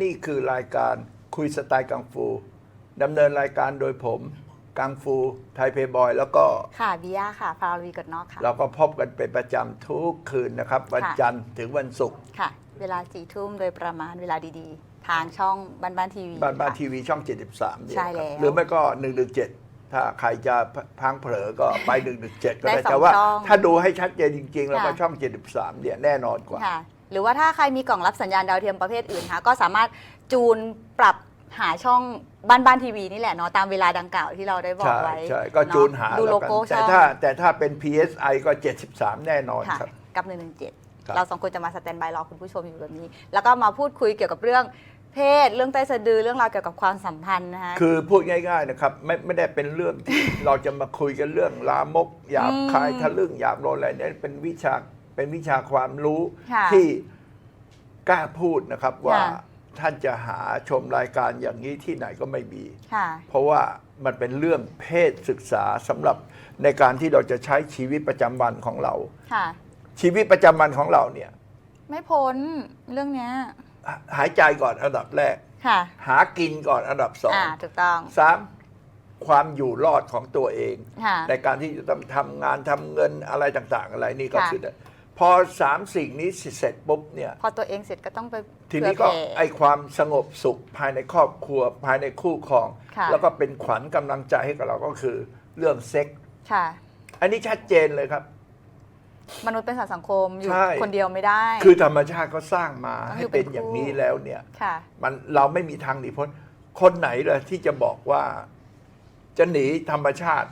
นี่คือรายการคุยสไตล์กังฟูดำเนินรายการโดยผม กังฟูไทยเพย์บอย แล้วก็ค่ะบิยาค่ะฟาวลวีกดนอกค่ะ เราก็พบกันเป็นประจำทุกคืนนะครับ วันค่ะจันทร์ถึงวันศุกร์ค่ะ เวลาสี่ทุ่มโดยประมาณเวลาดีๆ ทางช่องบ้านบ้านทีวีบ้านบ้านค่ะ ทีวีช่อง 73เนี่ยใช่ครับแล้วหรือไม่ก็ 117 ถ้าใครจะพังเผลอก็ไป 117 ก็ได้ได้สองแต่ว่า ช่องถ้าดูให้ชัดเจนจริงๆ แล้วก็ค่ะ ช่อง 73เนี่ยแน่นอนกว่า ค่ะ หรือว่าถ้าใครมีกล่องรับสัญญาณดาวเทียมประเภทอื่นค่ะก็สามารถจูนปรับหาช่องบ้านบ้านทีวีนี่แหละเนาะตามเวลาดังกล่าวที่เราได้บอกใช่ไว้ใช่ก็เอะจูนหาดูแล้โลวกันโก้แต่ช่องถ้าแต่ถ้าเป็น PSI ก็ 73 แน่นอนค่ะครับ กับ ครับ 117 เราสองคนจะมาสแตนบายรอคุณผู้ชมอยู่แบบนี้ แล้วก็มาพูดคุยเกี่ยวกับเรื่องเพศ เรื่องใต้สะดือเรื่องราวเกี่ยวกับความสัมพันธ์นะคะ คือพูดง่าย ๆนะครับ ไม่ไม่ได้เป็นเรื่องที่ เราจะมาคุยกันเรื่องลามกหยาบคายอืม ทะลึ่งหยาบโลนอะไรเนี่ยเป็นวิชา เป็นวิชาความรู้ค่ะที่กล้าพูดนะครับว่าค่ะ ท่านจะหาชมรายการอย่างนี้ที่ไหนก็ไม่มี ค่ะ เพราะว่ามันเป็นเรื่องเพศศึกษาสำหรับในการที่เราจะใช้ชีวิตประจำวันของเรา ค่ะ ชีวิตประจำวันของเราเนี่ยไม่พ้นเรื่องเนี้ยหาหายใจก่อนอันดับแรก ค่ะ หากินก่อนอันดับสองอ่าถูกต้อง สามความอยู่รอดของตัวเอง ค่ะ ในการที่จะต้องทำงานทำเงินอะไรต่าง ๆ อะไรนี่ก็ค่ะ คือได้พ อสามสิ่งนี้เสร็จปุ๊บเนี่ยพอตัวเองเสร็จก็ต้องไปทีนี้ก็เผื่อแผ่ ไอความสงบสุขภายในครอบครัวภายในคู่ครอง ค่ะ แล้วก็เป็นขวัญกำลังใจให้กับเราก็คือเรื่องเซ็กส์ค่ะ อันนี้ชัดเจนเลยครับ มนุษย์เป็นสัตว์สังคมอยู่ใช่ คนเดียวไม่ได้ คือธรรมชาติก็สร้างมาต้องอยู่ให้เป็นเป็นคู่ อย่างนี้แล้วเนี่ย ค่ะ มันเราไม่มีทางหนีพ้น คนไหนเลยที่จะบอกว่า จะหนีธรรมชาติ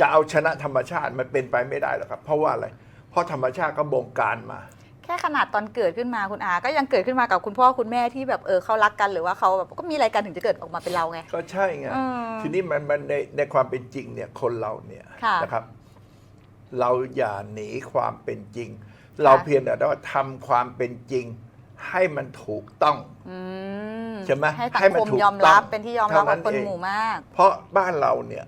จะเอาชนะธรรมชาติมันเป็นไปไม่ได้หรอกครับ เพราะว่าอะไร เพราะธรรมชาติก็บงการมา แค่ขนาดตอนเกิดขึ้นมาคุณอาก็ยังเกิดขึ้นมากับคุณพ่อคุณแม่ที่แบบเออเขารักกันหรือว่าเขาแบบก็มีอะไรกันถึงจะเกิดออกมาเป็นเราไง ก็ใช่ไงอืมทีนี้มันมันในในความเป็นจริงเนี่ยคนเราเนี่ยค่ะ นะครับ เราอย่าหนีความเป็นจริง เราเพียงแต่ว่าทำความเป็นจริง ให้มันถูกต้อง อืมใช่ไหมให้สังให้มันคมถูกยอมรับต้องเป็นที่ยอมรับเท่านั้ของนคนเอง หมู่มาก เพราะบ้านเราเนี่ย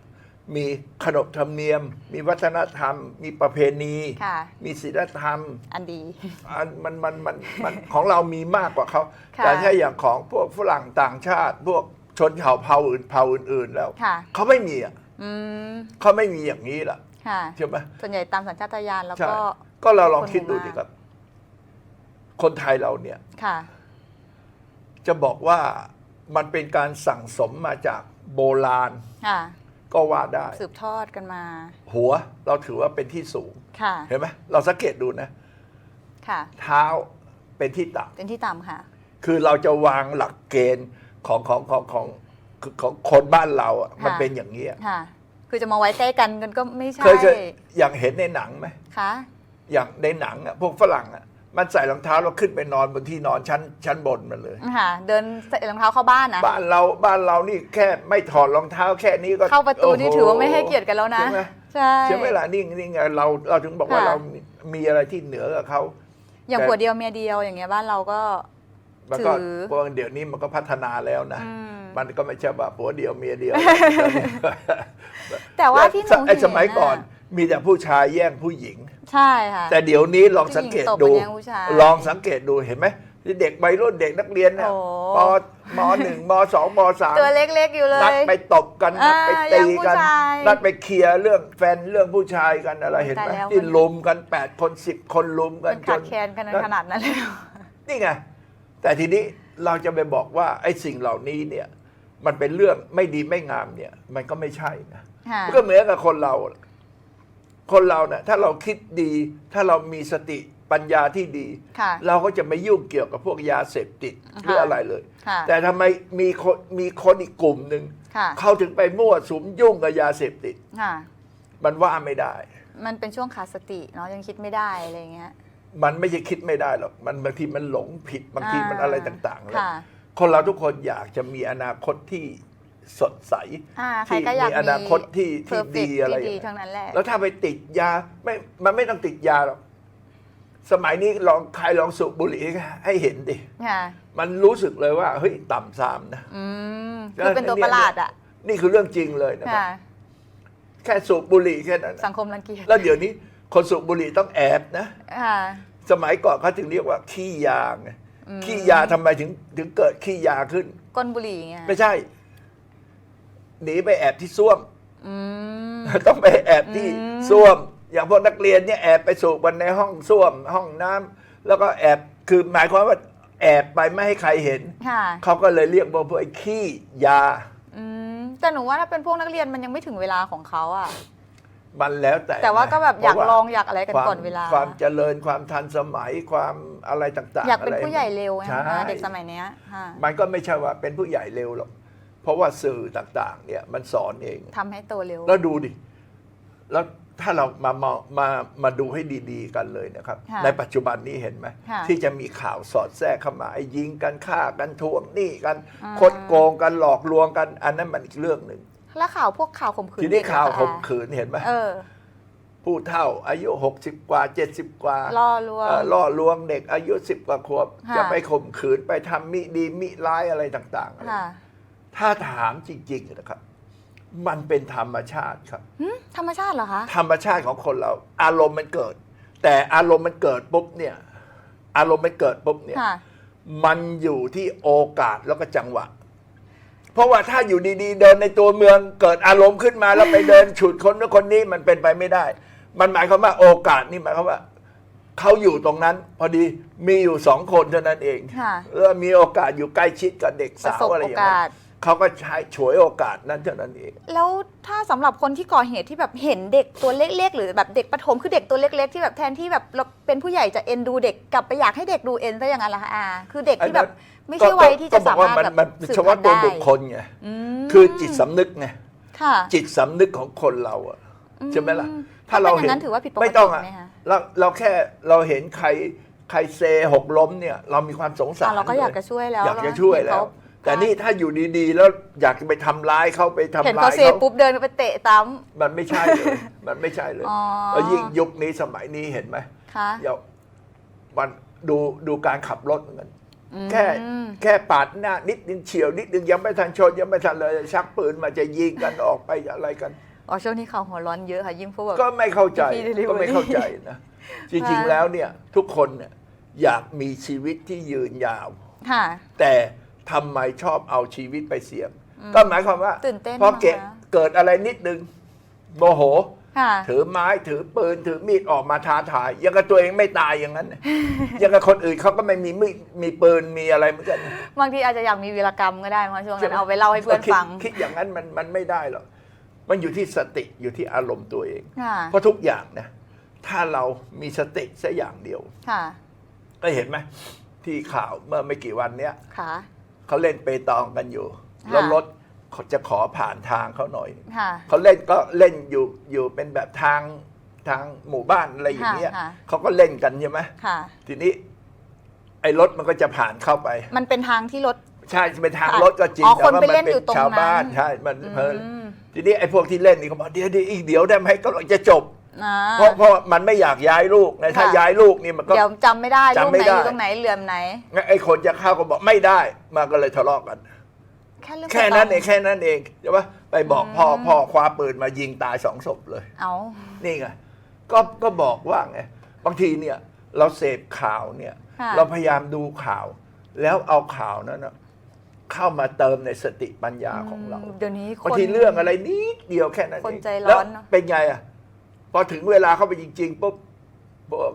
มีขนบธรรมเนียม มีวัฒนธรรม มีประเพณี ค่ะ มีศีลธรรมอันดี อันมันมันมันมันของเรามีมากกว่าเขาค่ะ แต่ถ้าอย่างของพวกฝรั่งต่างชาติ พวกชนเผ่าเผ่าอื่นเผ่าอื่น ๆ แล้วค่ะ เขาไม่มีอะอืม เขาไม่มีอย่างนี้ล่ะค่ะ ใช่ไหม ส่วนใหญ่ตามสัญชาตญาณแล้วใช่ ก็ ก็เราลองคนหมู่คิดดูมากดิครับ คนไทยเราเนี่ย ค่ะ จะบอกว่ามันเป็นการสั่งสมมาจากโบราณ ค่ะ ก็ว่าได้ สืบทอดกันมา หัวเราถือว่าเป็นที่สูง ค่ะ เห็นไหมเราสังเกตดูนะ ค่ะ เท้าเป็นที่ต่เป็นที่ต่ำค่ะำคือเราจะวางหลักเกณฑ์ของของของของของของคนบ้านเราอะค่ะมันเป็นอย่างนี้ยค่ะ คือจะมาไว้ใกล้กันกันก็ไม่ใช่เคยเคยอย่างเห็นในหนังไหมค่ะ อย่างในหนังอะพวกฝรั่งอะ มันใส่รองเท้าแล้วขึ้นไปนอนบนที่นอนชั้นชั้นบนมันเลยค่ะเดินใส่รองเท้าเข้าบ้านนะบ้านเราบ้านเรานี่แค่ไม่ถอดรองเท้าแค่นี้ก็เข้าประตูนี่โโถือว่าไม่ให้เกียรติกันแล้วนะใช่ไหมใช่ใช่ไหมล่ะนี่นี่ไงเราเราถึงบอกว่าค่ะเรามีอะไรที่เหนือกับเขาอย่างแต่ผัวเดียวเมียเดียวอย่างเงี้ยบ้านเราก็มันก็ถือเพราะว่าเดี๋ยวนี้มันก็พัฒนาแล้วนะอืมมันก็ไม่ใช่ว่าผัวเดียวเมียเดียว แต่ว่าที่หนูไอ้สมัยเห็ะก่อน มีแต่ผู้ชายแย่งผู้หญิง ใช่ค่ะ แต่เดี๋ยวนี้ลองสังเกตดู ผู้หญิงตบกันแย่งผู้ชายลองสังเกตดูเห็นไหมที่เด็กวัยรุ่นเด็กนักเรียนเนี่ยโอ้ ปมหนึ่งมสองมสามตัวเล็กๆอยู่เลนัดย ไปตบกันนัดไปอ่าตีแย่งผู้กันชายนัดไปเคลียร์เรื่องแฟนเรื่องผู้ชายกันอะไรเห็นไหมตายแล้ว ที่มันลุมกันแปดคนสิบคนลุมกัมันนขาดแคลนกันขนาดนั้นเลยเหรอนี่ไงแต่ทีนี้เราจะไปบอกว่าไอ้สิ่งเหล่านี้เนี่ยมันเป็นเรื่องไม่ดีไม่งามเนี่ยมันก็ไม่ใช่นะ ค่ะ มันก็เหมือนกับคนเรา คนเราเนี่ยถ้าเราคิดดี ถ้าเรามีสติปัญญาที่ดี ค่ะ เราก็จะไม่ยุ่งเกี่ยวกับพวกยาเสพติดหรืออะไรเลย ค่ะแต่ทำไมมีคนมีคนอีกกลุ่มหนึ่งค่ะ เขาถึงไปมั่วสุมยุ่งกับยาเสพติด ค่ะ มันว่าไม่ได้ มันเป็นช่วงขาดสติเนาะยังคิดไม่ได้อะไรเงี้ย มันไม่ใช่คิดไม่ได้หรอก มันบางทีมันหลงผิดบางทีมันอะไรต่างๆแล้วค่ะ คนเราทุกคนอยากจะมีอนาคตที่ สดใสอ่าใครที่ก็อยากมีอนาคตที่ที่ perfect ดีอะไรที่อย่างดีเงี้ย ทั้งนั้นแหละ แล้วถ้าไปติดยาไม่มันไม่ต้องติดยาหรอก สมัยนี้ลองใครลองสูบบุหรี่ให้เห็นดิ ค่ะ มันรู้สึกเลยว่า เฮ้ย ต่ำซามนะ อืมคือเป็นตัวประหลาดอะ นี่คือเรื่องจริงเลยนะครับ ค่ะ แค่สูบบุหรี่แค่นั้นสังคมรังเกียจแล้วเดี๋ยวนี้คนสูบบุหรี่ต้องแอบนะ ค่ะ สมัยก่อนเขาถึงเรียกว่าขี้ยาไงอืมขี้ยาทำไมถึงถึงเกิดขี้ยาขึ้น ก้นบุหรี่ไงไม่ใช่ หนีไปแอบที่ส้วม อืม ต้องไปแอบที่อืม ส้วม อย่างพวกนักเรียนเนี่ยแอบไปสูบกันในห้องส้วม ห้องน้ำแล้วก็แอบคือหมายความว่าแอบไปไม่ให้ใครเห็น ค่ะ เขาก็เลยเรียกว่าพวกไอ้ขี้ยา อืม แต่หนูว่าถ้าเป็นพวกนักเรียนมันยังไม่ถึงเวลาของเขาอะมันแล้วแต่แต่ว่าก็แบบอยากเพระลองอยากอะไรกันความก่อนเวลา ความเจริญความทันสมัยความอะไรต่างๆอยากเป็นะไผู้ใหญ่เร็วไงใช่ คะเด็กสมัยเนี้ยค่ะ มันก็ไม่ใช่ว่าเป็นผู้ใหญ่เร็วหรอก เพราะว่าสื่อต่างๆ เนี่ยมันสอนเอง ทำให้โตเร็ว แล้วดูดิ แล้วถ้าเรามามามามาดูให้ดีๆกันเลยนะครับ ค่ะในปัจจุบันนี้เห็นไหมค่ะที่จะมีข่าวสอดแทรกเข้ามาไอ้ยิงกันฆ่ากันทวงหนี้กัน อ่า คดโกงกันหลอกลวงกัน อันนั้นมันอีกเรื่องหนึ่งแล้วข่าวพวกข่าวข่มขืนทีนี้เด็กข่าวอะะข่มขืนเห็นไหมเออ ผู้เฒ่าอายุ 60 กว่า 70 กว่า ล่อลวง เอ่อล่อลวงเด็กอายุ10กว่าขวบ ค่ะ จะไปข่มขืนไปทำมิดีมิร้ายอะไรต่างๆอะไรค่ะ ถ้าถามจริงๆนะครับ มันเป็นธรรมชาติครับ หึธรรมชาติเหรอคะ ธรรมชาติของคนเรา อารมณ์มันเกิด แต่อารมณ์มันเกิดปุ๊บเนี่ย อารมณ์มันเกิดปุ๊บเนี่ย ค่ะ มันอยู่ที่โอกาสแล้วก็จังหวะ เพราะว่าถ้าอยู่ดีๆ เดินในตัวเมืองเกิดอารมณ์ขึ้นมาแล้วไปเดินฉุดคนนู้นคนนี้มันเป็นไปไม่ได้ มันหมายความว่าโอกาสนี่หมายความว่าเขาอยู่ตรงนั้น พอดีมีอยู่สองคนเท่านั้นเองค่ะแล้วมีโอกาสอยู่ใกล้ชิดกับเด็กประสาสวบอะไรโออย่างเงี้กายส เขาก็ใช้ฉวยโอกาสนั้นเท่านั้นเอง แล้วถ้าสำหรับคนที่ก่อเหตุที่แบบเห็นเด็กตัวเล็กๆ หรือแบบเด็กประถมคือเด็กตัวเล็ก ๆ ที่แบบแทนที่แบบเราเป็นผู้ใหญ่จะเอ็นดูเด็กกลับไปอยากให้เด็กดูเอ็นซะอย่างนั้นล่ะคะอาคือเด็กที่แบบไม่ใช่วัยที่จะก็บสาอกว่มารถมันแบบมันสืบเฉพัพาะนธุ์ตัวได้บุคคลไงมคือจิตสำนึกไงค่ะ จิตสำนึกของคนเราอะอืใช่ไหมล่ะถ้าเป็นอย่างนั้นถือว่าผิดปกติไม่ต้องอะไหมคะเราเราแค่เราเห็นใครใครเซหกล้มเนี่ย เรามีความสงสารอะเราก็อยากลจะช่วยแล้วอยากจะช่วยแล้วเห็นเขา แต่นี่ถ้าอยู่ดีๆ แล้วอยากจะไปทำร้ายเขาไปทำเห็นร้าเขายเซเขาปุ๊บเดินไปเตะตั้ม มันไม่ใช่เลย มันไม่ใช่เลยอ๋อ แล้วยิ่งยุคนี้สมัยนี้เห็นไหมค่ะ เดี๋ยวมันดูดูการขับรถเหมือนกันอืมแค่แค่ปาดหน้านิดนึงเฉียวนิดนึงยังไม่ทันชนยังไม่ทันเลยชักปืนมาจะยิงกันออกไปอะไรกัน อ๋อช่วงนี้ข่าวหัวร้อนเยอะค่ะ ยิ่งพวกแบบ ก็ไม่เข้าใจ พี่ delivery ก็ไม่เข้าใจนะจริงค่ะๆแล้วเนี่ย ทุกคนเนี่ยอยากมีชีวิตที่ยืนยาว ค่ะ แต่ ทำไมชอบเอาชีวิตไปเสี่ยง ก็หมายความว่าตื่นเต้นพอเกะนะคะ เกิดอะไรนิดนึงโมโห ค่ะ ถือไม้ถือปืนถือมีดออกมาท้าทาย ยังกับตัวเองไม่ตายอย่างนั้นน่ะ ยังกับคนอื่นเขาก็ไม่มีมีดมีปืนมีอะไรเหมือนกัน บางทีอาจจะอยากมีวีรกรรมก็ได้มาช่วงใช่นั้นไหมเอาไปเล่าให้เพื่อนคิดฟังคิดอย่างนั้นมันมันไม่ได้หรอกมันอยู่ที่สติอยู่ที่อารมณ์ตัวเอง ค่ะ เพราะทุกอย่างนะ ถ้าเรามีสติสักอย่างเดียว ค่ะ ก็เห็นไหมที่ข่าวเมื่อไม่กี่วันเนี้ย ค่ะ เขาเล่นเปตองกันอยู่ค่ะแล้วรถเขาจะขอผ่านทางเขาหน่อย ค่ะ เขาเล่นก็เล่นอยู่อยู่เป็นแบบทางทางหมู่บ้านอะไรอย่างเงี้ยค่ะค่ะเขาก็เล่นกันใช่ไหมค่ะ ทีนี้ ไอ้รถมันก็จะผ่านเข้าไป มันเป็นทางที่รถ ใช่เป็นทางผ่านรถก็จริงอ๋อแต่คนว่าไปมัเล่นเป็อยู่ตรงชาวบ้านนั้นใช่มันเพลินอืม ทีนี้ไอ้พวกที่เล่นนี่เขาบอกเดี๋ยวเดี๋ยวอีกเดี๋ยวได้ไหมก็จะจบ อ่าเพราะเพราะมันไม่อยากย้ายลูกนะถ้าค่ะย้ายลูกนี่มันก็ เดี๋ยวจำไม่ได้ลูกจำไม่ไหนได้ อยู่ตรงไหนเหลื่อมไหนงั้นไอ้คนจะเข้าก็บอกไม่ได้มาก็เลยทะเลาะกัน แค่เรื่องแค่นั้นเองสตางค์แค่นั้นเองใช่ปะไปบอกพ่ออืมพ่อคว้าปืนมายิงตายสองศพเลย เอานี่ไงก็ก็บอกว่าไงบางทีเนี่ยเราเสพข่าวเนี่ย ค่ะ เราพยายามดูข่าว แล้วเอาข่าวนั้นนะเข้ามาเติมในสติปัญญาของเรา เดี๋ยวนี้คบางนทีเรื่องอะไรนิดเดียวแค่นั้นเองคนใจร้อนแล้วเนอะเป็นไงอะ พอถึงเวลาเข้าไปจริง ๆปุ๊บ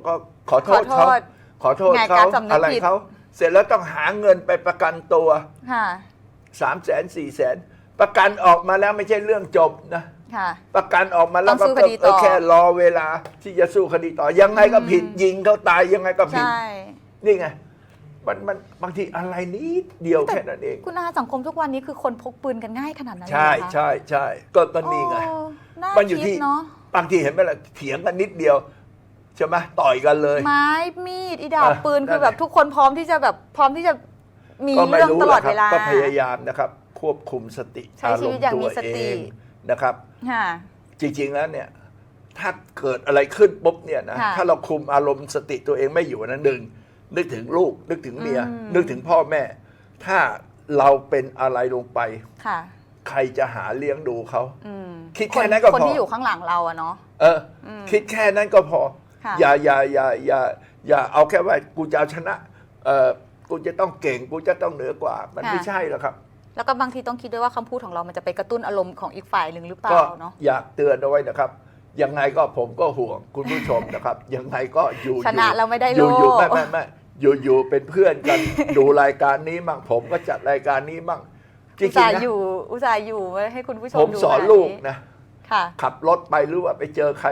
ก็ขอโทษขอเขาโทษขอโทษไงเขาการสำนึกอะไรผิดเขาเสร็จแล้วต้องหาเงินไปประกันตัวค่ะ สามแสนสี่แสนประกันออกมาแล้วไม่ใช่เรื่องจบนะ ค่ะ ประกันออกมาแล้วต้องสู้คดีต่อเออแค่รอเวลาที่จะสู้คดีต่อ ยังไงก็ผิดยิงเขาตายยังไงก็ผิด ใช่ นี่ไง มันมันบางทีอะไรนิดเดียวแค่นั้นเอง คุณอาสังคมทุกวันนี้คือคนพกปืนกันง่ายขนาดนั้นเลยใช่เหรอคะใช่ใช่ก็ก็นี่ไง โอ้น่ามันอยู่คิดที่เนาะ บางทีเห็นไหมล่ะเถียงกันนิดเดียวใช่ไหมต่อยกันเลย ไม้มีดอีดาบอะปืนคือนั่นแหละแบบทุกคนพร้อมที่จะแบบพร้อมที่จะมีก็ไม่เรื่องรู้ตลอดแหะคเวรับลา ก็พยายามนะครับ ควบคุมสติใช้ชีวิตอย่างมีสติ เองนะครับ ค่ะ จริงๆแล้วเนี่ยถ้าเกิดอะไรขึ้นปุ๊บเนี่ยนะค่ะถ้าเราคุมอารมณ์สติตัวเองไม่อยู่นะหนึ่งนึกถึงลูกนึกถึงเมีย อืม นึกถึงพ่อแม่ ถ้าเราเป็นอะไรลงไป ค่ะ ใครจะหาเลี้ยงดูเขาอืมคิดแค่นั้นก็พอคนที่อยู่ข้างหลังเราอะเนาะ เอออมคิดแค่นั้นก็พอ ค่ะ อย่าอย่าอย่าอย่าอย่าเอาแค่ว่ากูจะเอาชนะเออกูจะต้องเก่งกูจะต้องเหนือกว่า มันไม่ใช่หรอกครับ แล้วก็บางทีต้องคิดด้วยว่าคำพูดของเรามันจะไปกระตุ้นอารมณ์ของอีกฝ่ายหนึ่งหรือเปล่าก็เนาะ อยากเตือนเอาไว้นะครับ ยังไงก็ผมก็ห่วงคุณผู้ชมนะครับ ยังไงก็อยู่ชนะเราไม่ได้อยู่อยู่โล่ไม่ไม่ไม่อยู่อยู่เป็นเพื่อนกัน ดูรายการนี้มั่งผมก็จัดรายการนี้มั่ง จริอุตส่างห์ๆนะอยู่อุตส่าห์อยู่ไว้ให้คุณผู้ชมผมดูสอนขนาดลูกนะ ค่ะ ขับรถไปหรือว่าไปเจอใคร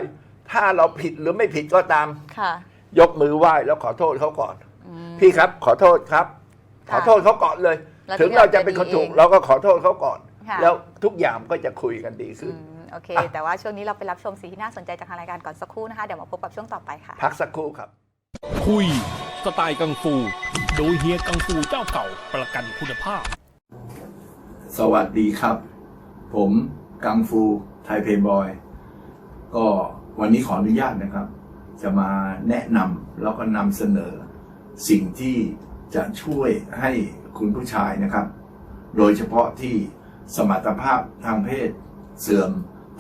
ถ้าเราผิดหรือไม่ผิดก็ตาม ค่ะยกมือไหว้แล้วขอโทษเขาก่อน อืม พี่ครับขอโทษครับขค่ะอโทษเขาก่อนเลย แล้วถึงทุกอย่างเราจะเป็นคนถูกจะดีเองเราก็ขอโทษเขาก่อน ค่ะ แล้วทุกอย่างก็จะคุยกันดีขึ้อืนมโอเค อะ แต่ว่าช่วงนี้เราไปรับชมสิ่งที่น่าสนใจจากทางรายการก่อนสักครู่นะคะ เดี๋ยวมาพบกับช่วงต่อไปค่ะ พักสักครู่ครับ คุย สไตล์กังฟู โดยเฮียกังฟูเจ้าเก่าประกันคุณภาพ สวัสดีครับ ผมกังฟูไทยเพย์บอย ก็วันนี้ขออนุญาตนะครับ จะมาแนะนำแล้วก็นำเสนอ สิ่งที่จะช่วยให้คุณผู้ชายนะครับ โดยเฉพาะที่สมรรถภาพทางเพศเสื่อม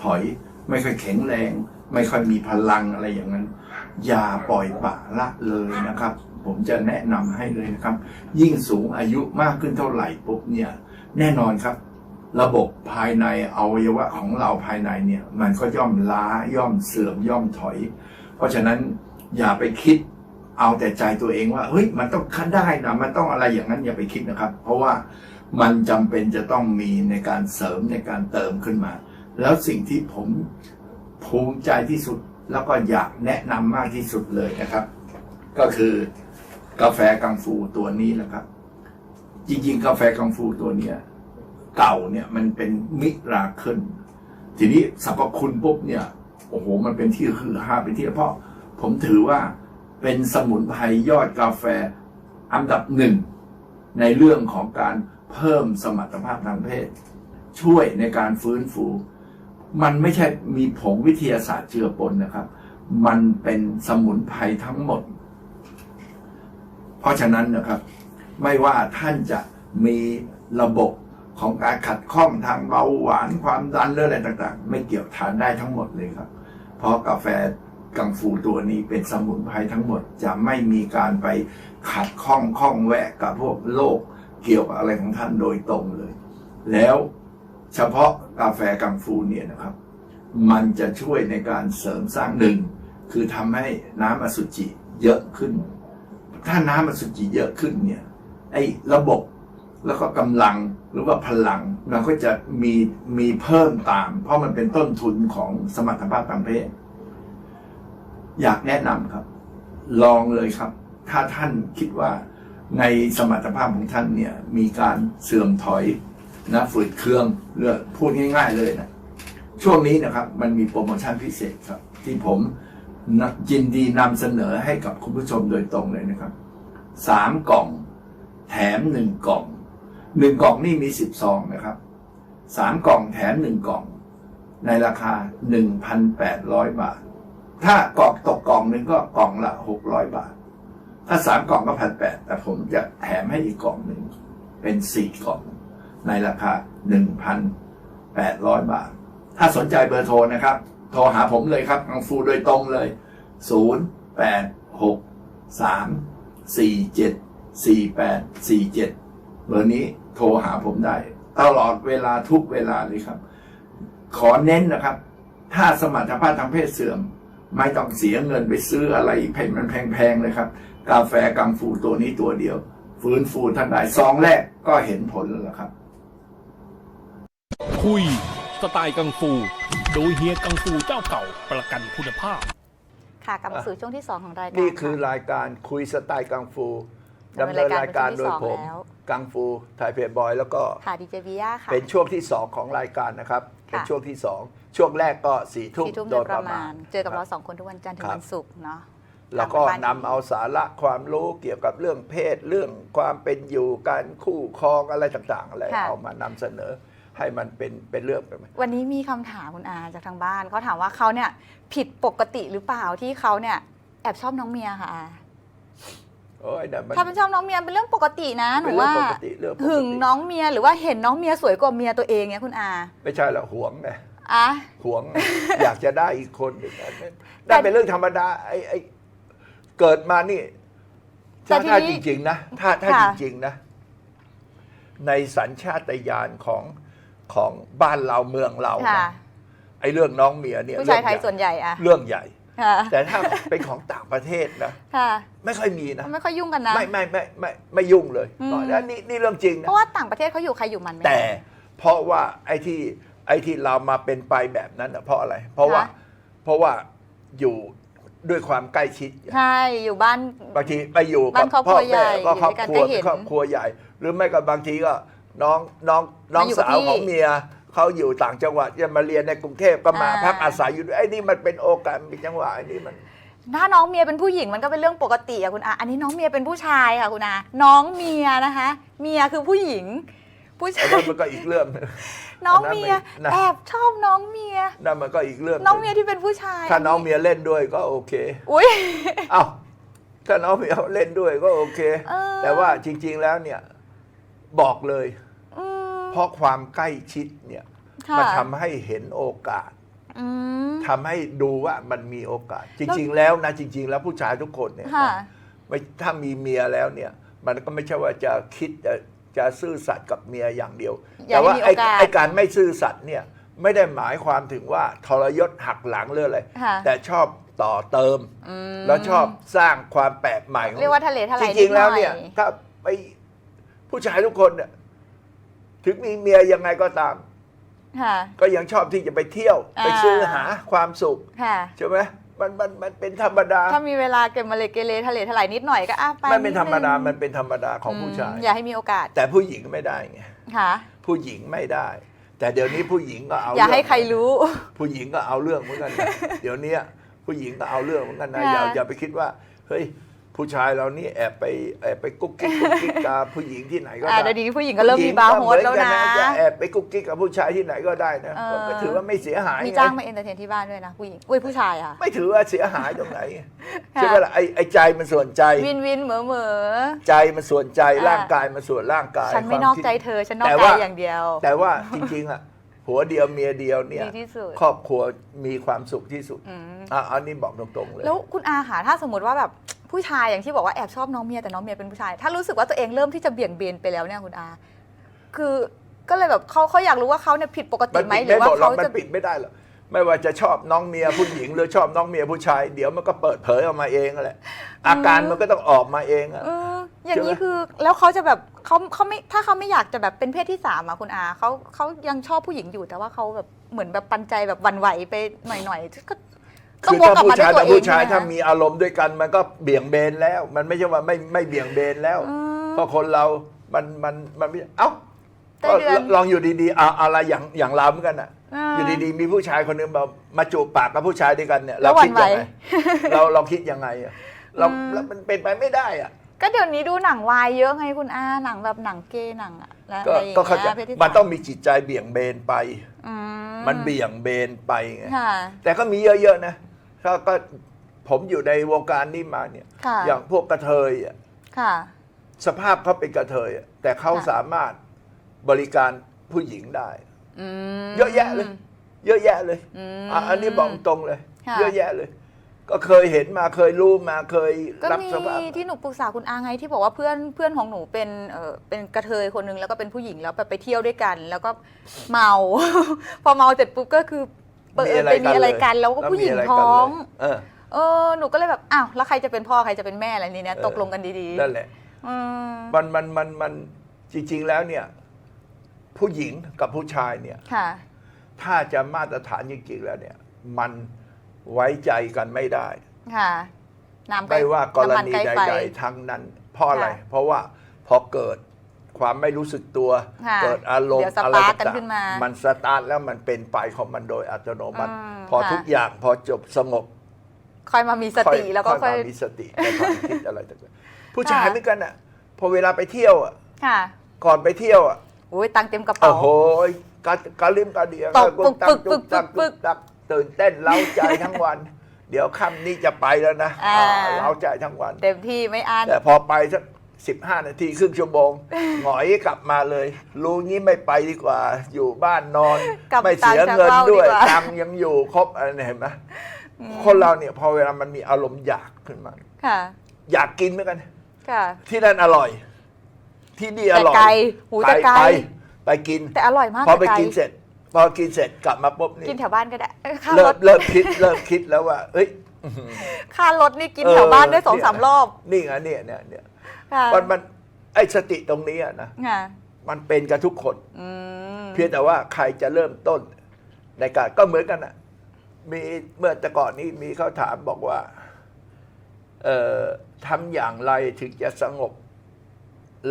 ถอย ไม่ค่อยแข็งแรง ไม่ค่อยมีพลังอะไรอย่างนั้น อย่าปล่อยปะละเลยนะครับ ผมจะแนะนำให้เลยนะครับ ยิ่งสูงอายุมากขึ้นเท่าไหร่ปุ๊บเนี่ย แน่นอนครับ ระบบภายในอวัยวะของเราภายในเนี่ย มันก็ย่อมล้าย่อมเสื่อมย่อมถอย เพราะฉะนั้นอย่าไปคิดเอาแต่ใจตัวเองว่าเฮ้ยมันต้องคัดได้นะมันต้องอะไรอย่างนั้นอย่าไปคิดนะครับ เพราะว่ามันจำเป็นจะต้องมีในการเสริมในการเติมขึ้นมา แล้วสิ่งที่ผมภูมิใจที่สุดแล้วก็อยากแนะนำมากที่สุดเลยนะครับ ก็คือกาแฟกังฟูตัวนี้แหละครับ จริง ๆ กาแฟกังฟูตัวเนี้ยเก่าเนี่ยมันเป็นมิราเคิลทีนี้สรรพคุณปุ๊บเนี่ยโอ้โหมันเป็นที่คือฮาเป็นที่เพราะผมถือว่าเป็นสมุนไพรยอดกาแฟอันดับหนึ่ง ในเรื่องของการเพิ่มสมรรถภาพทางเพศ ช่วยในการฟื้นฟู มันไม่ใช่มีผงวิทยาศาสตร์เจือปนนะครับ มันเป็นสมุนไพรทั้งหมด เพราะฉะนั้นนะครับ ไม่ว่าท่านจะมีระบบของการขัดข้องทางเบาหวานความดันหรืออะไรต่างๆ ไม่เกี่ยวทานได้ทั้งหมดเลยครับ เพราะกาแฟกังฟูตัวนี้เป็นสมุนไพรทั้งหมดจะไม่มีการไปขัดข้องข้องแวะกับพวกโรคเกี่ยวกับอะไรของท่านโดยตรงเลย แล้วเฉพาะกาแฟกังฟูเนี่ยนะครับ มันจะช่วยในการเสริมสร้างหนึ่งคือทำให้น้ำอสุจิเยอะขึ้น ถ้าน้ำอสุจิเยอะขึ้นเนี่ย ไอ้ระบบแล้วก็กำลังหรือว่าพลังมันก็จะมีมีเพิ่มตาม เพราะมันเป็นต้นทุนของสมรรถภาพทางเพศอยากแนะนำครับ ลองเลยครับ ถ้าท่านคิดว่าในสมรรถภาพของท่านเนี่ย มีการเสื่อมถอยนะฝืดเครื่องเรือพูดง่าย ๆ เลยนะช่วงนี้นะครับ มันมีโปรโมชั่นพิเศษครับ ที่ผมยินดีนำเสนอให้กับคุณผู้ชมโดยตรงเลยนะครับสามกล่อง แถมหนึ่งกล่องหนึ่งกล่องนี่มีสิบซองนะครับสามกล่องแถมหนึ่งกล่อง ในราคาหนึ่งพันแปดร้อยบาท ถ้ากล่องตกกล่องหนึ่งก็กล่องละหกร้อยบาท ถ้าสามกล่องก็พันแปดแต่ผมจะแถมให้อีกกล่องหนึ่งเป็นสี่กล่อง ในราคาหนึ่งพันแปดร้อยบาท ถ้าสนใจเบอร์โทรนะครับ โทรหาผมเลยครับกังฟูโดยตรงเลยศูนย์แปดหกสามสี่เจ็ด สี่แปดสี่เจ็ดเบอร์นี้โทรหาผมได้ ตลอดเวลาทุกเวลาเลยครับ ขอเน้นนะครับ ถ้าสมรรถภาพทางเพศเสื่อม ไม่ต้องเสียเงินไปซื้ออะไรแพงมันแพงๆเลยครับ กาแฟกังฟูตัวนี้ตัวเดียว ฟื้นฟูท่านได้ซองแรกก็เห็นผลแล้วล่ะครับ คุยสไตล์กังฟู โดยเฮียกังฟูเจ้าเก่าประกันคุณภาพ ค่ะกลับมาสู่ช่วงที่ 2 ของรายการนี่คือค่ะ รายการคุยสไตล์กังฟู ดำดำเนิเนินรารนายยกาการรเป็นโดช่ยวงที่ผสองมแล้วกังฟูไทยเพย์บอย แล้วก็ค่ะดีเจบีย่าค่ะ เป็นช่วงที่ 2 ของรายการนะครับค่ะเป็นช่วงที่ 2 ช่วงแรกก็สี่ทุ่มสี่ทุ่มโดโดยยปประระมามาณณเจอกับเราสองคนทุกวันจันทร์ถึงครับวันศุกร์เนาะแล้วก็ทางบ้านนำเอาสาระความรู้เกี่ยวกับเรื่องเพศเรื่องความเป็นอยู่การคู่ครองอะไรต่างๆ อะไรค่ะเอามานำเสนอให้มันเป็นเป็นเรื่องไปวันนี้มีคำถามคุณอาจากทางบ้านเขาถามว่าเขาเนี่ยผิดปกติหรือเปล่าที่เขาเนี่ยแอบชอบน้องเมียค่ะอา โอ้ยนั่นมันถ้าเป็นชอบน้องเมียเป็นเรื่องปกตินะหนูเป็นเรื่ว่าองปกติเรื่องปกติหึงน้องเมียหรือว่าเห็นน้องเมียสวยกว่าเมียตัวเองเนี่ยคุณอาไม่ใช่หรอกหวงไงอะหวง อยากจะได้อีกคนหนึ่งอันนั้นแต่นั่นเป็นเรื่องธรรมดาไอ้ไอ้เกิดมานี่แต่ถ้าถ้าทีจนี้ริง ๆ นะถ้าถ้าค่ะ จริง ๆ นะ ในสัญชาตญาณของของบ้านเราเมืองเราค่ะนะไอ้เรื่องน้องเมียเนี่ยผู้ชายไทยเรื่องใหญ่ส่วนใหญ่อะ เรื่องใหญ่ ค่ะ แต่ถ้าเป็นของต่างประเทศนะ ค่ะไม่ค่อยมีนะ ไม่ค่อยยุ่งกันนะ ไม่ไม่ไม่ไม่ไม่ยุ่งเลยอืมอันนี้นี่เรื่องจริงเพนะ ราะว่าต่างประเทศเขาอยู่ใครอยู่มันไหม แต่เพราะว่าไอ้ที่ไอ้ที่เรามาเป็นไปแบบนั้นน่ะเพราะอะไร เพราะว่าคะเพราะว่าอยู่ด้วยความใกล้ชิด ใช่ อยู่บ้าน บางทีไปอยู่บ้ากับนครอบคพ่รัอวใหญ่แม่ก็ครอบครัวอยู่ด้วยกันก็เห็นครอบครัวใหญ่ หรือไม่ก็บางทีก็น้องน้องน้องมาอยู่กับสาวพี่ของเมีย เขาอยู่ต่างจังหวัดจะมาเรียนในกรุงเทพก็มาอ่าพักอาศัยอยู่ด้วยไอ้นี่มันเป็นโอกาสมีจังหวะไอ้นี่มันถ้าน้องเมียเป็นผู้หญิงมันก็เป็นเรื่องปกติอะคุณอา อันนี้น้องเมียเป็นผู้ชายค่ะคุณอา น้องเมียนะคะ เมียคือผู้หญิง ผู้ชาไอ้ยนั่นมันก็อีกเรื่องหนึ่งน้องเมียนะแอบชอบน้องเมียนั่นมันก็อีกเรื่องหน้องเมียที่เป็นผู้ชาย ถ้าน้องเมียเล่นด้วยก็โอเค อุ้ยเอ้าถ้าน้องเมียเล่นด้วยก็โอเคเออแต่ว่าจริง ๆแล้วเนี่ย บอกเลยอืม เพราะความใกล้ชิดเนี่ยค่ะ มันทำให้เห็นโอกาสอืม ทำให้ดูว่ามันมีโอกาส จริง ๆ แล้วนะจริง ๆ แล้วผู้ชายทุกคนเนี่ยค่ะ นะไม่ถ้ามีเมียแล้วเนี่ย มันก็ไม่ใช่ว่าจะคิดจะจะซื่อสัตย์กับเมียอย่างเดียว อย่าแต่ว่าให้มีไอ้โอกาสไอ้การไม่ซื่อสัตย์เนี่ยไม่ได้หมายความถึงว่าทรยศหักหลังเรื่องอะไรค่ะ แต่ชอบต่อเติม อืม แล้วชอบสร้างความแปลกใหม่ของเรียกว่าทะเลทลายจริงๆแล้วดหอเนี่ยถ้าไปผู้ชายทุกคนเนี่ย ถึงมีเมียยังไงก็ตาม ค่ะ ก็ยังชอบที่จะไปเที่ยวอ่า ไปซื้อหาความสุขค่ะ ใช่ไหมมันมันมันเป็นธรรมดา ถ้ามีเวลาเก็บมาเลยเกเรทะเลทลายนิดหน่อยก็อะไปมันเป็นธรรมดา ดงมันเป็นธรรมดาของผู้ชาย มอย่าให้มีโอกาสแต่ผู้หญิงไม่ได้ไง ค่ะ ผู้หญิงไม่ได้ แต่เดี๋ยวนี้ผู้หญิงก็เอาอย่าให้เงใครรู้ ผู้หญิงก็เอาเรื่องเหมือนกันนะ เดี๋ยวเนี้ยผู้หญิงก็เอาเรื่องเหมือนกันนะค่ะอย่าอย่าไปคิดว่า เฮ้ย ผู้ชายเรานี่แอบไปแอบไปกุ๊กกิ๊กกุ๊กกิ๊กกับผู้หญิงที่ไหนก็อ่าได้เดี๋ยวนี้ผู้หญิงก็เริ่มมีบาร์โฮสแล้วนะผู้หญิงก็เหมือกัจะแอบไปกุ๊กกิ๊กกับผู้ชายที่ไหนก็ได้นะเออ ก็ถือว่าไม่เสียหายมีไงจ้างมาเอนเตอร์เทนที่บ้านด้วยนะผู้หญิงอุ้ยผู้ชายอะ ไม่ถือว่าเสียหายตรงไหนค่ะใช่ไหมล่ะไอ้ไอ้ใจมันส่วนใจ วินวินเหมือเหมือใจมันส่วนใจอ่า ร่างกายมันส่วนร่างกายฉันไม่ความนอกคิดใจเธอ ฉันนอกแต่ใจว่า อย่างเดียว แต่ว่าจริงๆอะผัวเดียวเมียเดียวเนี่ย ดีที่สุด ครอบครัวมีความสุขที่สุดอืมอะอันนี้บอกตรงๆเลย แล้วคุณอาค่ะถ้าสมมติว่าแบบ ผู้ชายอย่างที่บอกว่าแอบชอบน้องเมียแต่น้องเมียเป็นผู้ชาย ถ้ารู้สึกว่าตัวเองเริ่มที่จะเบี่ยงเบนไปแล้วเนี่ยคุณอา คือก็เลยแบบเขาเขาอยากรู้ว่าเขาเนี่ยผิดปกติมันไหมปิดหรืไม่อว่าหมดหรอกเขามันจะปิดไม่ได้หรอกไม่ว่าจะชอบน้องเมียผู้หญิงหรือชอบน้องเมียผู้ชาย เดี๋ยวมันก็เปิดเผยออกมาเองแหละอาการมันก็ต้องออกมาเองอะเอออย่างนี้ใช่ไหมคือแล้วเขาจะแบบเขาเขาไม่ถ้าเขาไม่อยากจะแบบเป็นเพศที่สามอะคุณอาเขาเขายังชอบผู้หญิงอยู่แต่ว่าเขาแบบเหมือนแบบปันใจแบบหวันไหวไปหน่อยๆก็ต้อ คืงอวกถ้ากลับผู้มาด้วชายยตัวกับเองผู้ชายใช่ถ้าไหมมีอารมณ์ด้วยกัน มันก็เบี่ยงเบนแล้ว มันไม่ใช่ว่าไม่ไม่เบี่ยงเบนแล้วอืมเพราะคนเรามันมันมันไม่เอ้าไส้ก็เดือนลองอยู่ดีๆอะอะไรอย่างอย่างเราเหมือนกันอะอ่าอยู่ดีๆ มีผู้ชายคนหนึงมามาจูบปากกับผู้ชายด้วยกันเนี่ยแล้เราวหวั่คิดนไหวยังไงเราเราคิดยังไงอะเราอืมแล้วมันเป็นไปไม่ได้อะก็เดี๋ยวนี้ดูหนังวายเยอะไงคุณอาหนังแบบหนังเกย์หนังอะและก็อะไรอย่างก็เข้าใจเงี้ยเพศที่มันสาต้องมีจิตใจเบี่ยงเบนไปอืมันเบี่ยงเบนไปไงค่ะแต่ก็มีเยอะๆนะ ก็ก็ผมอยู่ในวงการนี้มาเนี่ย ค่ะ อย่างพวกกระเทยอะค่ะ สภาพเขาเป็นกระเทยอะแต่เขาค่ะ สามารถบริการผู้หญิงได้ อืม เยอะแยะเลย เยอะแยะเลยอืมอะอันนี้บอกตรงเลย ค่ะ เยอะแยะเลย ก็เคยเห็นมาเคยรู้มาเคยก็รับมีสภาพ ที่หนูปรึกษาคุณอาไงที่บอกว่าเพื่อนเพื่อนของหนูเป็นเออเป็นกระเทยคนนึงแล้วก็เป็นผู้หญิงแล้วแบบไปเที่ยวด้วยกัน แล้วก็เมา พอเมาเสร็จปุ๊บก็คือ เปิดไปมีอะไรกันแล้วก็ผู้หญิงมีะไรกันท้องเลยเออ เออหนูก็เลยแบบอ้าวแล้วใครจะเป็นพ่อใครจะเป็นแม่อะไรนี่เนี่ยเออตกลงกันดีนั่นแหละ ๆอืมมันมันมันมันจริง ๆ แล้วเนี่ย ผู้หญิงกับผู้ชายเนี่ย ค่ะ ถ้าจะมาตรฐานจริง ๆ แล้วเนี่ย มันไว้ใจกันไม่ได้ ค่ะ น้ำไกลไม่ว่ากรน้ำมันณีไกลใไฟ ดๆทั้งนั้น เพราะอะไร ค่ะ เพราะว่าพอเกิด ความไม่รู้สึกตัว ค่ะเกิดอารมเดี๋ยณ์วสอะไรตาร์ทกันต่างขึ้นมาๆมันสตาร์ทแล้วมันเป็นไปของมันโดยอัตโนมัติ อืมพอค่ะ ทุกอย่างพอจบสงบ ค่อยมามีสติแล้วก็ค่อย มามีสติในความคิดอะไรต่างๆผู้ชายค่ะ เหมือนกันอะ พอเวลาไปเที่ยวอะค่ะก่อนไปเที่ยวอะอุ้ยตังค์เต็มกระโอ้เป๋าโหกะกะลิมกะเดียตบปึกตัปึกตัปึกตักตื่นเต้นเล้าใจทั้งวัน เดี๋ยวค่ำนี้จะไปแล้วนะอ่า อ่าเล้าใจทั้งวัน เต็มที่ไม่อั้น แต่พอไปสัก สิบห้านาทีครึ่งชั่วโมง หงอยกลับมาเลย รู้งี้ไม่ไปดีกว่า อยู่บ้านนอน กลับไม่เสียเงินตังค์จากด้วยเราดีกว่า ตังค์ยังอยู่ครบอะไรเนี่ยเห็นไหมคนเราเนี่ยพอเวลามันมีอารมณ์อยากขึ้นมา ค่ะ อยากกินเหมือนกัน ค่ะ ที่นั่นอร่อย ที่นี่อร่อยแต่ไกลหูแต่ไกล ไปไปกิน แต่อร่อยมากพอไปแต่ลกินเสร็จ พอกินเสร็จกลับมาปุ๊บนี่กินแถวบ้านก็ได้เอ้ยค่าเริ่รมถเริ่มคิดเริ่มคิดแล้วว่า เอ้ย ค่ารถนี่กินแถวบ้านได้สองสามรอบ นี่ไงเนี่ยเนี่ยเนี่ย ค่ะ มันมันไอ้สติตรงนี้อะนะค่ะมันเป็นกับทุกคน อืม เพียงแต่ว่าใครจะเริ่มต้นในการก็เหมือนกันอะ มีเมื่อแต่ก่อนนี้มีเขาถามบอกว่า เอ่อทำอย่างไรถึงจะสงบ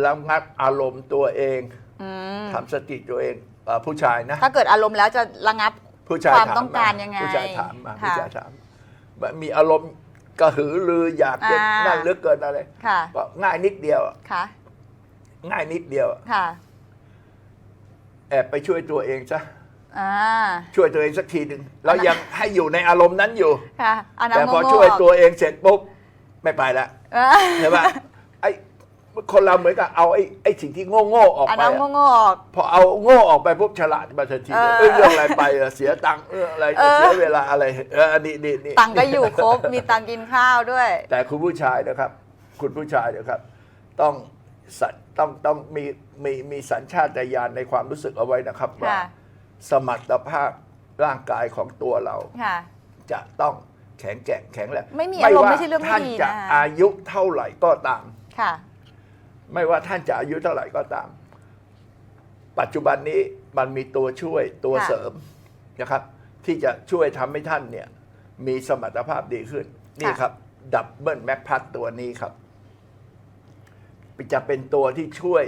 ระงับอารมณ์ตัวเองอืม ทำสติตัวเองเอ่อผู้ชายนะ ถ้าเกิดอารมณ์แล้วจะระงับ ผู้ชายความถามต้องการยังไงผู้ชายถามมาค่ะ ผู้ชายถามว่ามีอารมณ์ กระหือรืออยากจะอ่านั่ นั่นเหลือเกินอะไรค่ะบอกง่ายนิดเดียวอะค่ะ ง่ายนิดเดียวอะค่ะ แอบไปช่วยตัวเองซะอ่า ช่วยตัวเองสักทีหนึ่งแล้วยังให้อยู่ในอารมณ์นั้นอยู่ ค่ะเอาแต่น้ำพอโง่ๆช่วยตัวเองเสร็จปุ๊บไม่ไปละเออ ใช่ปะไอ้ คนเราเหมือนกับเอาไอ้ไอ้สิ่งที่โง่โง่ๆออกเอาไปน้ำอะโง่ๆออก พอเอาโง่ออกไปปุ๊บฉลาดมาทันทีเออ เอ้ยเรื่องอะไรไปอะเสียตังค์เอออะไรเออเสียเวลาอะไรเอออันนี้นี่นี่ ตังค์ก็อยู่ครบ มีตังค์กินข้าวด้วย แต่คุณผู้ชายนะครับ คุณผู้ชายนะครับ ต้องสัญต้องต้องมีมีมีสัญชาตญาณในความรู้สึกเอาไว้นะครับ ว่า ค่ะ สมรรถภาพร่างกายของตัวเรา ค่ะ จะต้องแข็งแกร่งแข็งแรงไม่มีอารมณ์ว่าไม่ใช่เรื่องไม่ท่านดีจะนะ อายุเท่าไหร่ก็ตาม ค่ะ ไม่ว่าท่านจะอายุเท่าไหร่ก็ตาม ปัจจุบันนี้มันมีตัวช่วยตัวค่ะเสริมนะครับ ที่จะช่วยทำให้ท่านเนี่ยมีสมรรถภาพดีขึ้น นี่ครับดับเบิลแม็กพัทตัวนี้ครับ จะเป็นตัวที่ช่วย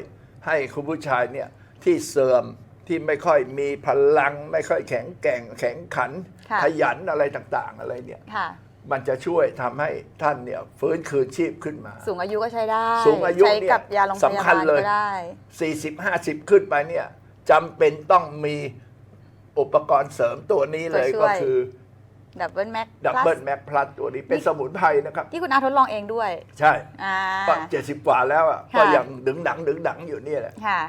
ให้คุณผู้ชายเนี่ยที่เสื่อมที่ไม่ค่อยมีพลัง ไม่ค่อยแข็งแกร่งแข็งขันค่ะขยันอะไรต่าง ๆ อะไรเนี่ยค่ะ มันจะช่วยทำให้ท่านเนี่ยฟื้นคืนชีพขึ้นมา สูงอายุก็ใช้ได้สูงอายุใช้เนี่ยกับยาโรงพยาสำคับาญลเลย ก็ได้ 40 50 ขึ้นไปเนี่ยจำเป็นต้องมีอุปกรณ์เสริมตัวนี้เลยตัวช่วย ก็คือดับเบิลแม็กดับเบิลแม็กพลัสตัวนี้เป็นสมุนไพรนะครับ ที่คุณอาทดลองเองด้วยใช่อ่า ก็เจ็ดสิบกว่าแล้วอะค่ะ ก็ยังดึงดังดึงดังอยู่เนี่ยแหละ ค่ะ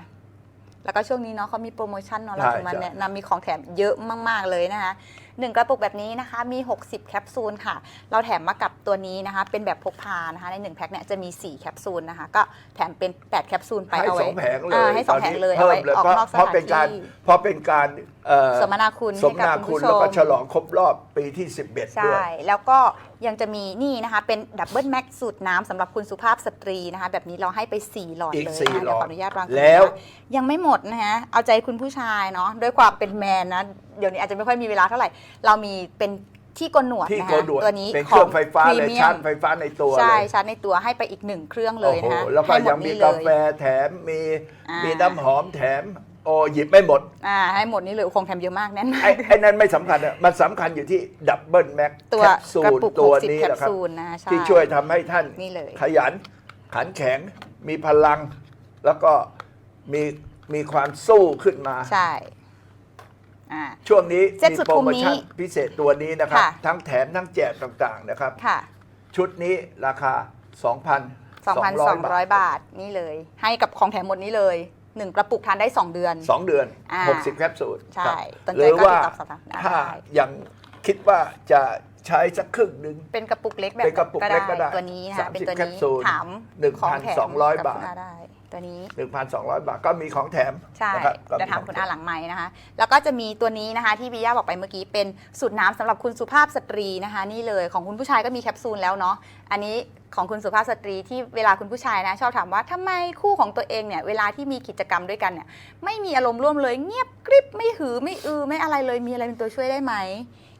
แล้วก็ช่วงนี้เนาะเขามีโปรโมชั่นเนาะเราใช่ถึงมาใช่ แนะนำมีของแถมเยอะมาก ๆ เลยนะคะ หนึ่งกระปุกแบบนี้นะคะมี 60 แคปซูลค่ะ เราแถมมากับตัวนี้นะคะ เป็นแบบพกพานะคะใน 1 แพ็คเนี่ยจะมี 4 แคปซูลนะคะ ก็แถมเป็น 8 แคปซูลไปให้เอาสไว้องแผงเลอ่ายให้สองแผงเลยตเอานไว้นี้พิ่มออกเพราะนอกสเพราะถานเป็นการที่ เพราะเป็นการเอ่อสมนาคุณสมให้กับนาคุคุณณผู้ชแล้วก็มฉลองครบรอบปีที่ 11ใช่ด้วย แล้วก็ ยังจะมีนี่นะคะ เป็นดับเบิลแม็กสูตรน้ำสำหรับคุณสุภาพสตรีนะคะ แบบนี้เราให้ไป 4 หลอดอีกเลยสี่นะหลอดเดี๋ยวขออนุญาตวางตรงนี้แล้วนะยังไม่หมดนะคะเอาใจคุณผู้ชายเนาะด้วยความเป็นแมนนะ เดี๋ยวนี้อาจจะไม่ค่อยมีเวลาเท่าไหร่ เรามีเป็นที่โกนหนวดที่นะโกคะนหนวดตัวนี้เป็นเครื่องไฟฟ้าพเลยมีชาร์จไฟฟ้าในตัวใช่เลยชาร์จในตัวให้ไปอีกหนึ่งเครื่องเลยโอ้นะโหคะแล้วก็ให้หมยัดงมีนี้กาเลยแฟแถมมีอ่ามี มีน้ำหอมแถม โอ้หยิบไม่หมดอ่าให้หมดนี้เลยคงแถมเยอะมากแน่นมากไอ้ไอ้นั่นไม่สำคัญอะมันสำคัญอยู่ที่ดับเบิลแม็กตัวแคปซูกระลปุกตัว60นี้แคปนะครับ ซูลนะคะใช่ ที่ช่วยทำให้ท่านนี่เลย ขยัน ขันแข็ง มีพลัง แล้วก็มีมีความสู้ขึ้นมา ใช่อ่า ช่วงนี้เซ็ตมีสุดโปรคุ้มโมนี้ชั่นพิเศษตัวนี้นะครับ ค่ะ ทั้งแถมทั้งแจกต่างๆนะครับ ค่ะ ชุดนี้ราคา 2,200 2,200 บาทนี่เลย ให้กับของแถมหมดนี้เลย 1กระปุกทานได้ 2 เดือนสองเดือน อ่า 60 แคปซูลใช่ครับสนหใจรือก็ว่าติดต่อสอบถามได้ถ้ายังคิดว่าจะใช้สักครึ่งหนึ่งเป็นกระปุกเล็กแบบเป็นกระปุกเล็กก็ได้ตัวนี้นะคะ30เป็นตัวแคปนี้ซูลถามของแถม1,200กับบาทคุณอได้ ตัวนี้ 1,200 บาทก็มีของแถมใช่นะครับก็เดี๋ยวถามขงคุณแถอาหลังไม้นะคะ แล้วก็จะมีตัวนี้นะคะที่บิยาบอกไปเมื่อกี้เป็นสูตรน้ำสำหรับคุณสุภาพสตรีนะคะ นี่เลยของคุณผู้ชายก็มีแคปซูลแล้วเนาะอันนี้ของคุณสุภาพสตรีที่เวลาคุณผู้ชายนะ ชอบถามว่าทำไมคู่ของตัวเองเนี่ยเวลาที่มีกิจกรรมด้วยกันเนี่ยไม่มีอารมณ์ร่วมเลยเงียบกริบไม่หือไม่อือไม่อะไรเลยมีอะไรเป็นตัวช่วยได้ไหม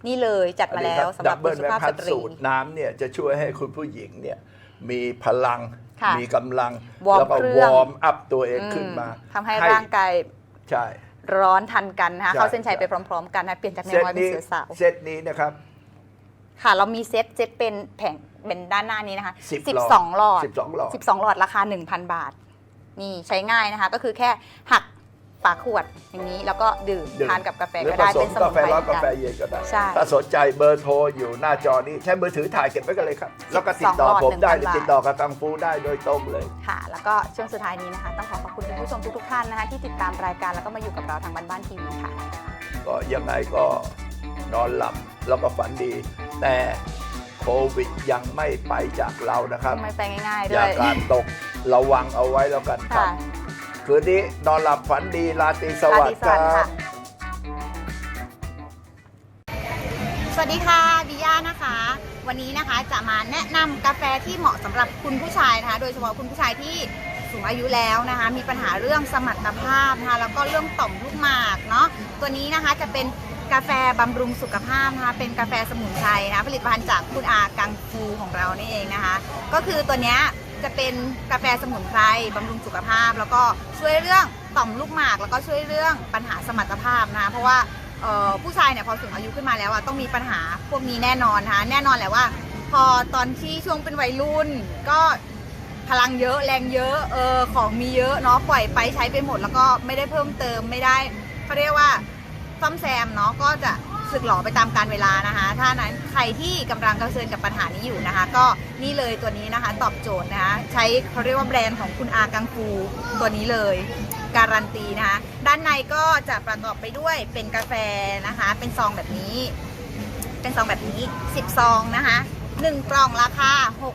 นี่เลยจัดมาแล้วสำหรับดับเบิคุลณสุแวภาพพัสนตรีสูตรน้ำเนี่ยจะช่วยให้คุณผู้หญิงเนี่ยมีพลัง ค่ะมีกำลัง วอร์มแล้วก็เครื่วอง อร์มอัพตัวเองขึ้นมาอืมทำให้ร่างกายใช่ ร้อนทันกันนะคะใช่ เข้าเส้นชัยไปพร้อม ๆ กันนะเปลี่ยนจากแนเซวตน้อยเป็นนี้เสือสาว เซตนี้นะครับ ค่ะ เรามีเซตเซตเป็นแผงเป็นด้านหน้านี้นะคะสิบ12 หลอด 12 หลอด 12 หลอดราคา 1,000 บาท นี่ใช้ง่ายนะคะ ก็คือแค่หัก ฝาขวดอย่างนี้แล้วก็ดื่มดื่ม ทานกับกาแฟหรือก็ผได้สเป็มนสกามุนแฟไพรร้อนเหมืกาอนแฟกันเย็นก็ได้ ใช่ถ้าสนใจเบอร์โทรอยู่หน้าจอนี้ใช้มือถือถ่ายเก็บไว้กันเลยครับ แล้วก็ติดต่อ12ผมได้หลอดติดต่อกับกังฟูได้โดยตรงเลย ค่ะ แล้วก็ช่วงสุดท้ายนี้นะคะ ต้องขอขอบคุณคุณผู้ชมทุกๆท่านนะคะที่ติดตามรายการแล้วก็มาอยู่กับเราทางบ้านบ้านทีวีค่ะ ก็ยังไงก็นอนหลับแล้วก็ฝันดี แต่โควิดยังไม่ไปจากเรานะครับ ไม่ไปง่ายๆอด้ย่าวยการตกระวังเอาไว้แล้วกันครัค่ะ บ คืนนี้นอนหลับฝันดีราตรีสราวัสตรีดิ์สควัรัสดิ์ค่ะบสวัสดีค่ะบิยานะคะ วันนี้นะคะจะมาแนะนำกาแฟที่เหมาะสำหรับคุณผู้ชายนะคะ โดยเฉพาะคุณผู้ชายที่สูงอายุแล้วนะคะ มีปัญหาเรื่องสมรรถภาพนะคะแล้วก็เรื่องต่อมลูกหมากเนาะตัวนี้นะคะจะเป็นกาแฟบำรุงสุขภาพนะคะเป็นกาแฟสมุนไพรนะผลิตภัณฑ์จากคุณอากังฟูของเรานี่เองนะคะ ก็คือตัวเนี้ย จะเป็นกาแฟสมุนไพรบำรุงสุขภาพ แล้วก็ช่วยเรื่องต่อมลูกหมาก แล้วก็ช่วยเรื่องปัญหาสมรรถภาพนะคะเพราะว่าผู้ชายเนี่ยพอสูงอายุขึ้นมาแล้วอะต้องมีปัญหาพวกนี้แน่นอนนะคะแน่นอนแหละว่า พอตอนที่ช่วงเป็นวัยรุ่น ก็พลังเยอะแรงเยอะเออของมีเยอะเนาะปล่อยไปใช้ไปหมด แล้วก็ไม่ได้เพิ่มเติมไม่ได้เขาเรียกว่าซ่อมแซมเนาะก็จะ สึกหล่อไปตามการเวลานะคะ ถ้านั้นใครที่กำลังเผชิญกับปัญหานี้อยู่นะคะ ก็นี่เลยตัวนี้นะคะตอบโจทย์นะคะ ใช้เขาเรียกว่าแบรนด์ของคุณอากังฟูตัวนี้เลย การันตีนะคะ ด้านในก็จะประกอบไปด้วยเป็นกาแฟนะคะ เป็นซองแบบนี้ เป็นซองแบบนี้ 10 ซองนะคะ1กล่องราคา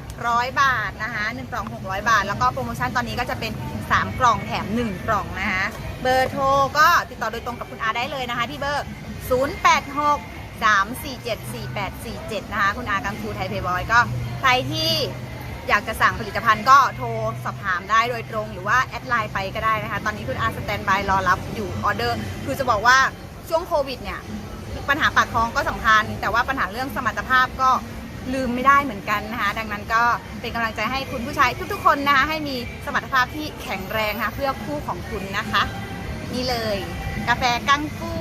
600 บาทนะคะ1กล่อง 600 บาท แล้วก็โปรโมชั่นตอนนี้ก็จะเป็น 3 กล่องแถม 1 กล่องนะคะ เบอร์โทรก็ติดต่อโดยตรงกับคุณอาได้เลยนะคะ ที่เบอร์ 086 347 4847 นะคะ คุณอากังฟูไทยเพย์บอยก็ใครที่อยากจะสั่งผลิตภัณฑ์ก็โทรสอบถามได้โดยตรงหรือว่าแอดไลน์ไปก็ได้นะคะ ตอนนี้คุณอาสแตนบายรอรับอยู่ออเดอร์ คือจะบอกว่าช่วงโควิดเนี่ย ปัญหาปากท้องก็สำคัญ แต่ว่าปัญหาเรื่องสมรรถภาพก็ลืมไม่ได้เหมือนกันนะคะ ดังนั้นก็เป็นกำลังใจให้คุณผู้ชายทุกๆคนนะคะให้มีสมรรถภาพที่แข็งแรงะคะเพื่อคู่ของคุณนะคะ นี่เลย กาแฟกั้งฟู